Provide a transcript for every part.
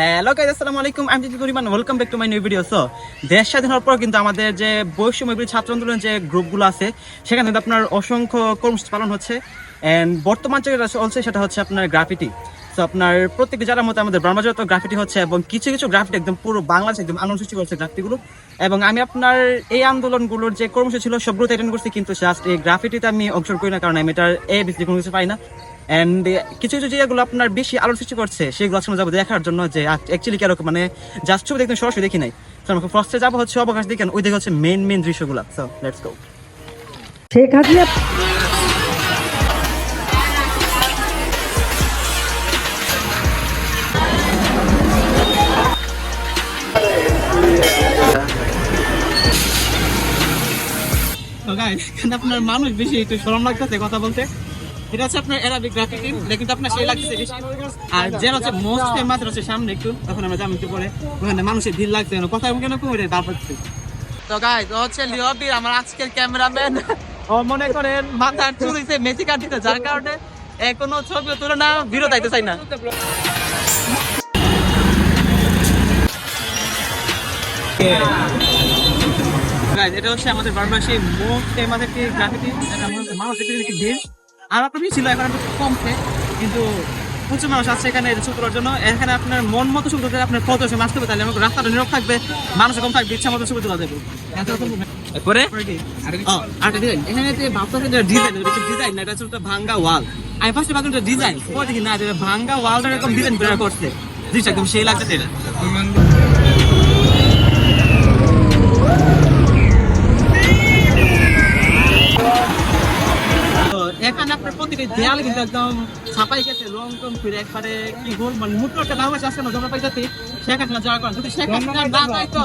Hello guys আসসালামু আলাইকুম। আমি জিতু পরিমাণ welcome back to my new video so দেশ স্বাধীন হওয়ার পর কিন্তু আমাদের যে বৈষম্য ছাত্র আন্দোলনের যে গ্রুপগুলো আছে, সেখানে কিন্তু আপনার অসংখ্য কর্মসূচি পালন হচ্ছে। অ্যান্ড বর্তমান যেটা চলছে, সেটা হচ্ছে আপনার গ্রাফিটি তো আপনার প্রত্যেকটি জেলার মধ্যে আমাদের ব্রহ্মজাত গ্রাফিটি হচ্ছে এবং কিছু কিছু গ্রাফিটি একদম পুরো বাংলাদেশ একদম আন্দোলন সৃষ্টি করছে গ্রাফিটিগুলো এবং আমি আপনার এই আন্দোলনগুলোর যে কর্মসূচি ছিল, সবগুলোতে অ্যাটেন্ড করছি, কিন্তু জাস্ট এই গ্রাফিটিতে আমি অংশগ্রহণ করি না, কারণ আমি এটার এ বেশি কোনো কিছু পাই না। এন্ড কিছু কিছু জায়গাগুলো আপনার বেশি আলোর সৃষ্টি করছে সেগুলো আজকে যাব দেখার জন্য যে অ্যাকচুয়ালি কীরকম মানে জাস্ট ছবি দেখতে সরাসরি দেখি নাই। ফার্স্টে যাব হচ্ছে অবকাশ দেখেন ওই দিকে হচ্ছে মেন মেন দৃশ্যগুলো। So let's go Sheikh Hasina এখানে আপনার মানুষ বেশি একটু শরম লাগতেছে কথা বলতে। এটা হচ্ছে আপনার অ্যারাবিক গ্রাফিটি কিন্তু আপনার সেই লাগতেছে বেশি। আর যেটা হচ্ছে মোস্ট ফেমাস হচ্ছে সামনে একটু তখন আমরা যাব একটু পরে। ওখানে মানুষের ভিড় লাগছে না কথা কেন কমে তারপর তো গাইস হচ্ছে লিওবি আমার আজকের ক্যামেরাম্যান ও মনে করেন মাথার চুল মেসি কাটিতে যার কারণে এ কোনো ছবিও তুলে না ভিডিও তাইতে চাই না। এটা হচ্ছে আমাদের বারবাসী মোস্ট ফেমাস একটি গ্রাফিটি এটা আমাদের মানুষ দেখতে দেখতে ভিড়। আর আপনার ছিল এখন একটু কমছে কিন্তু প্রচুর মানুষ আছে এখানে শুরু করার জন্য। এখানে আপনার মন মতো শুরু করতে আপনার কত সময় আসতে হবে তাহলে আমাকে রাস্তাটা নীরব থাকবে মানুষ কম থাকবে ইচ্ছা মতো ছবি তোলা যাবে। পরে ডিজাইন এখানে যে ভাবতেছে যে ডিজাইন ডিজাইন না এটা হচ্ছে ভাঙ্গা ওয়াল আমি ফার্স্টে ভাবলাম এটা ডিজাইন পরে দেখি না এটা ভাঙ্গা ওয়ালটা এরকম ডিজাইন বের করছে। জিনিসটা একদম সেই লাগছে এটা। এখানে দেয়াল কিন্তু একদম ছাপাই গেছে রং টং ফিরে একবারে কি গোল মানে মুদ্র একটা বাংলাদেশ আসছে না জমা পাইতে শেখ হাসিনা জয় করেন যদি শেখ হাসিনা না যায় তো।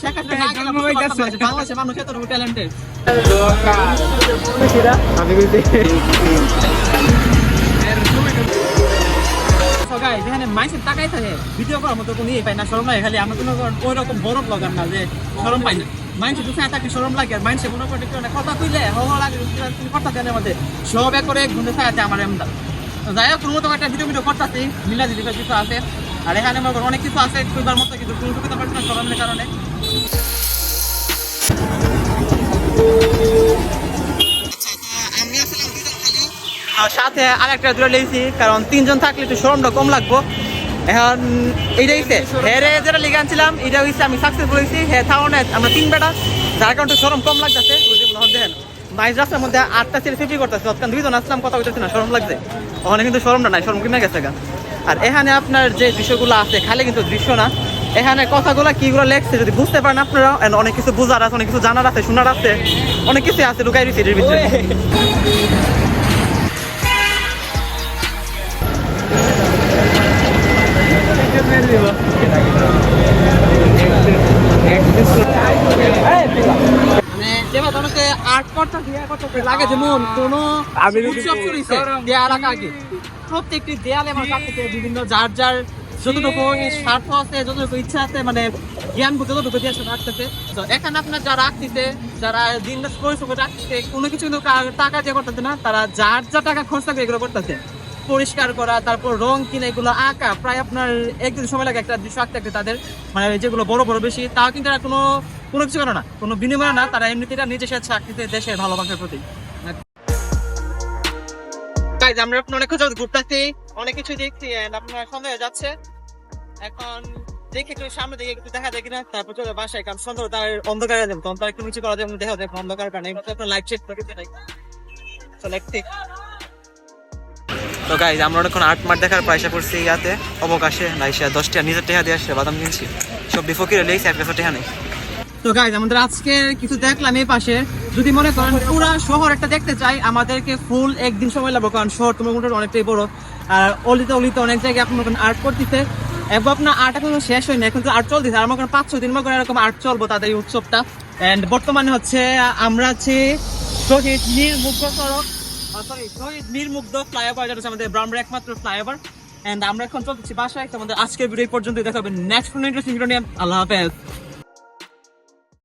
শেখ হাসিনা না গেলে বাংলাদেশের মানুষ এত ট্যালেন্টেড এখানে মাইসের তাকাই থাকে। ভিডিও করার মতো কোনো ইয়ে পাই না লাগে খালি। আমরা কোনো ওই রকম না যে পাই না। লাগে। আর মনে কথা কইলে হ হ লাগে কথা জানে আমাদের। সব করে ঘুরে থাকে আমার এমন যাই হোক, কোনো একটা ভিডিও ভিডিও করতেছি। মিলা কিছু আছে। আর এখানে মনে অনেক কিছু আছে, কইবার মতো কিন্তু কোনো পারছি না সাথে আরেকটা দূরে লেগেছি, কারণ তিনজন থাকলে একটু সরমটা কম লাগবো। এখন এইটা হইছে, হেরে যেটা লিগে আনছিলাম এটা হইছে আমি সাকসেসফুল হয়েছি হে থাও না, আমরা তিন বেটা, যার কারণে সরম কম লাগতেছে বাইশ রাস্তার মধ্যে আটটা ছেলে ফিফটি করতেছে তৎক্ষণ দুইজন আসলাম, কথা বলতেছি না সরম লাগছে। ওখানে কিন্তু সরমটা নাই সরম কিনে গেছে আর এখানে আপনার যে দৃশ্যগুলো আছে, খালি কিন্তু দৃশ্য না। এখানে কথাগুলো কিগুলো লেখছে, যদি বুঝতে পারেন আপনারা অনেক কিছু বোঝার আছে, অনেক কিছু জানার আছে, শোনার আছে, অনেক কিছু আছে লুকাই রয়েছে এটার ভিতরে। প্রত্যেকটি দেয়ালে বিভিন্ন যার যার যতটুকু স্বার্থ আছে যতটুকু ইচ্ছা আছে মানে জ্ঞান যতটুকু দিয়ে রাখতেছে তো এখানে আপনার যারা রাখতেছে যারা দিন পরিশ্রম করে রাখতেছে কোনো কিছু টাকা দিয়ে করতেছে না তারা যার যা টাকা খরচ থাকে এগুলো করতেছে পরিষ্কার করা, তারপর রং কিনে এগুলো আঁকা, প্রায় আপনার একদিন সময় লাগে একটা দৃশ্য আঁকতে আঁকতে তাদের মানে যেগুলো বড় বড় বেশি, তাও কিন্তু তারা কোনো কোনো কিছু করে না, কোনো বিনিময় না, তারা এমনিতে এটা নিজে স্বেচ্ছা আঁকতেছে দেশের ভালোবাসার প্রতি আমরা অনেক ঘুরতেছি অনেক কিছু দেখছি আপনার সন্দেহ যাচ্ছে। এখন দেখে একটু সামনে দিকে একটু দেখা যায় কিনা, তারপর চলে বাসায়, কারণ সন্দেহ তার অন্ধকারে যাবে তখন তার একটু নিচে করা যাবে দেখা যাবে অন্ধকার কারণে আপনার লাইট সেট করে দিতে নাই তো গাইজ আমরা অনেকক্ষণ আট মাঠ দেখার পয়সা করছি ইয়াতে। অবকাশে, লাইসা দশটা নিজের টেহা দিয়ে আসছে, বাদাম কিনছি। সব বিফকিরে লেগেছে, এক পেশা টেহা নেই। তো গাইজ আমাদের আজকে কিছু দেখলাম এই পাশে। যদি মনে করেন পুরো শহর একটা দেখতে চাই, আমাদেরকে ফুল একদিন সময় লাগবে, কারণ শহর তোমার মোটামুটি অনেকটাই বড়। আর অলিতে অলিতে অনেক জায়গায় আপনার আর্ট করতেছে। এবং আপনার আর্ট এখন শেষ হয়নি, এখন তো আর্ট চলতেছে। আর আমার পাঁচ ছয় দিন মনে এরকম আর্ট চলবো তাদের এই উৎসবটা। অ্যান্ড বর্তমানে হচ্ছে আমরা আছি শহীদ মুগ্ধ সড়ক। সরি ফ্লাইওভার যেটা আমাদের ব্রাহ্মণের একমাত্র ফ্লাইওভার অ্যান্ড আমরা এখন চলতেছি বাসায়। আজকের ভিডিও পর্যন্ত দেখাবেন নেক্সট ফোন ইন্টারেস্টিং আল্লাহ হাফেজ।